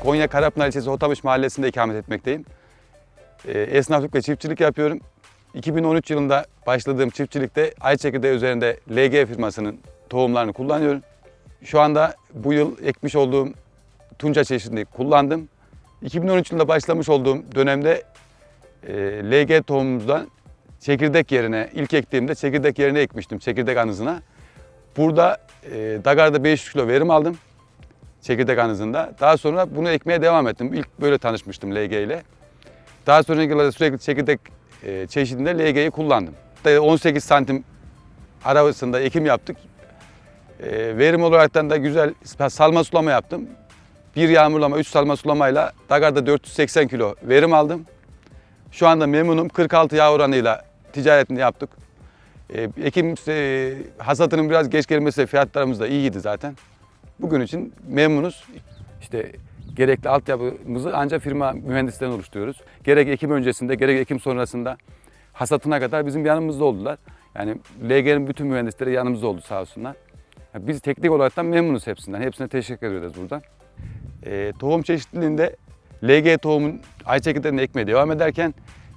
Konya Karapınar ilçesi Hotamış mahallesinde ikamet etmekteyim. Ee, Esnaflık ve çiftçilik yapıyorum. 2013 yılında başladığım çiftçilikte ay çekirdeği üzerinde LG firmasının tohumlarını kullanıyorum. Şu anda bu yıl ekmiş olduğum tunca çeşidini kullandım. 2013 yılında başlamış olduğum dönemde e, LG tohumumuzdan çekirdek yerine, ilk ektiğimde çekirdek yerine ekmiştim, çekirdek anızına. Burada e, Dagar'da 500 kilo verim aldım çekirdek anızında. Daha sonra bunu ekmeye devam ettim. İlk böyle tanışmıştım LG ile. Daha sonraki yıllarda sürekli çekirdek e, çeşidinde LG'yi kullandım. Da 18 santim arasında ekim yaptık. E, verim olaraktan da güzel salma sulama yaptım. Bir yağmurlama, üç salma sulamayla Dagar'da 480 kilo verim aldım. Şu anda memnunum. 46 yağ oranıyla ticaretini yaptık. E, ekim e, hasatının biraz geç gelmesi fiyatlarımız da iyiydi zaten. Bugün için memnunuz. İşte gerekli altyapımızı ancak firma mühendislerinden oluşturuyoruz. Gerek ekim öncesinde gerek ekim sonrasında hasatına kadar bizim yanımızda oldular. Yani LG'nin bütün mühendisleri yanımızda oldu sağ olsunlar. Yani Biz teknik olaraktan memnunuz hepsinden. Hepsine teşekkür ediyoruz buradan. Ee, tohum çeşitliliğinde LG tohumun ay çekirdeğini ekmeye devam ederken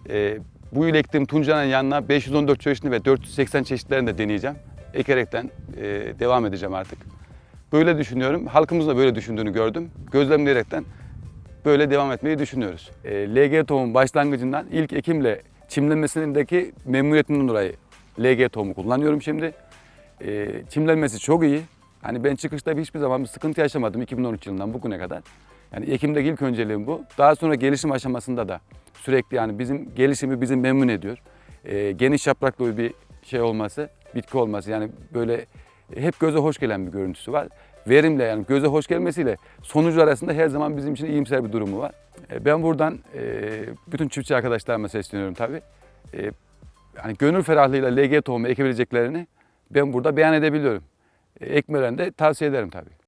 e, bu yıl ektiğim Tunca'nın yanına 514 çeşitli ve 480 çeşitlerini de deneyeceğim. Ekerekten e, devam edeceğim artık. Böyle düşünüyorum. Halkımızın da böyle düşündüğünü gördüm. Gözlemleyerekten böyle devam etmeyi düşünüyoruz. E, LG tohumun başlangıcından ilk ekimle çimlenmesindeki memnuniyetimden dolayı LG tohumu kullanıyorum şimdi. E, çimlenmesi çok iyi. Hani ben çıkışta hiçbir zaman bir sıkıntı yaşamadım 2013 yılından bugüne kadar. Yani ekimdeki ilk önceliğim bu. Daha sonra gelişim aşamasında da sürekli yani bizim gelişimi bizi memnun ediyor. E, geniş yapraklı bir şey olması, bitki olması yani böyle hep göze hoş gelen bir görüntüsü var. Verimle yani göze hoş gelmesiyle sonucu arasında her zaman bizim için iyimser bir durumu var. E, Ben buradan e, bütün çiftçi arkadaşlarıma sesleniyorum tabii. E, Yani gönül ferahlığıyla LG tohumu ekebileceklerini ben burada beyan edebiliyorum. Ekmelerini de tavsiye ederim tabii.